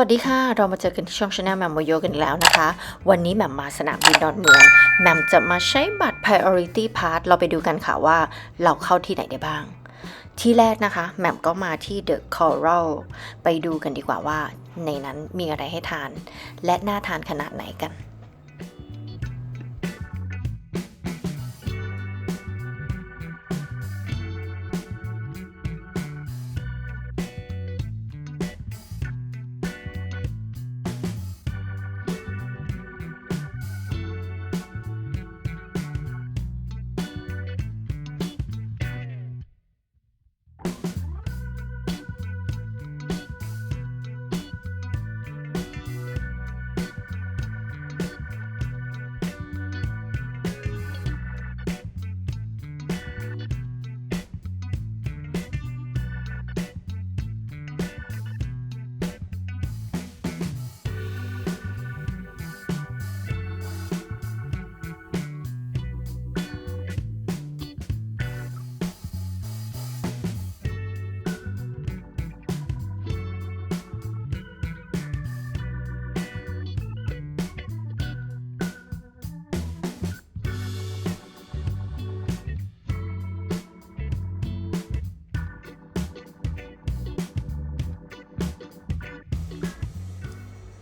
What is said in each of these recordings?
วัสดีค่ะ เรามาเจอกันที่ช่องชาแนลแมมโมโยกันแล้วนะคะ วันนี้แหม่มมาสนามบินดอนเมืองแหม่มจะมาใช้บัตร priority pass เราไปดูกันค่ะว่าเราเข้าที่ไหนได้บ้าง ที่แรกนะคะแหม่มก็มาที่ The Coral ไปดูกันดีกว่าว่าในนั้นมีอะไรให้ทาน และน่าทานขนาดไหนกัน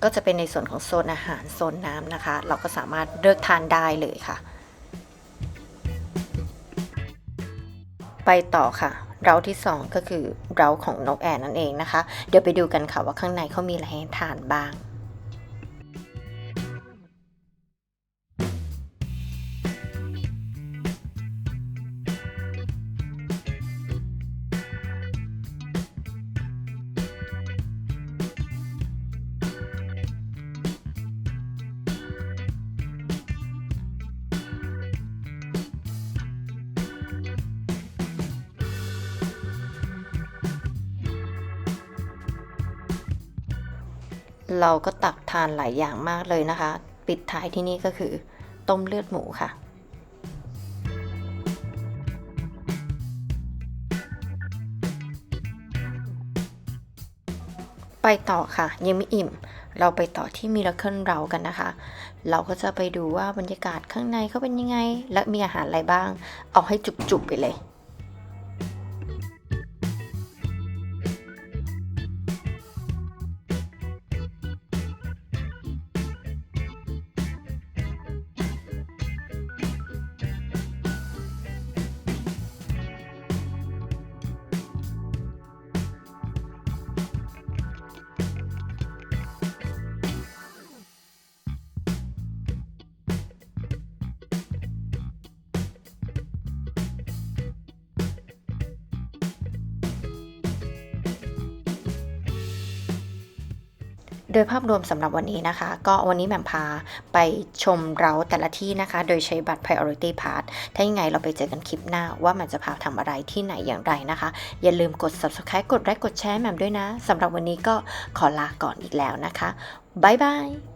ก็จะเป็นในส่วนของโซนอาหารโซนน้ำนะคะ เราก็สามารถเลือกทานได้เลยค่ะ ไปต่อค่ะ เราที่ 2 ก็คือเราของนกแอร์นั่นเองนะคะ เดี๋ยวไปดูกันค่ะว่าข้างในเขามีอะไรให้ทานบ้าง เราก็ตักทานหลายอย่างมากเลยนะคะ ปิดท้ายที่นี่ก็คือ ต้มเลือดหมูค่ะไปต่อค่ะ ยังไม่อิ่ม เราไปต่อที่มิราเคิลเรากันนะคะ เราก็จะไปดูว่าบรรยากาศข้างในเขาเป็นยังไง และมีอาหารอะไรบ้าง เอาให้จุกๆไปเลย โดยภาพรวมสำหรับวันนี้นะคะ ก็วันนี้แหม่มพาไปชมเราแต่ละที่นะคะ โดยใช้บัตร priority pass ถ้ายังไงเราไปเจอกันคลิปหน้าว่ามันจะพาทำอะไรที่ไหนอย่างไรนะคะ อย่าลืมกด subscribe กดไลค์กดแชร์แหม่มด้วยนะสำหรับวันนี้ก็ขอลาก่อนอีกแล้วนะคะบ๊ายบาย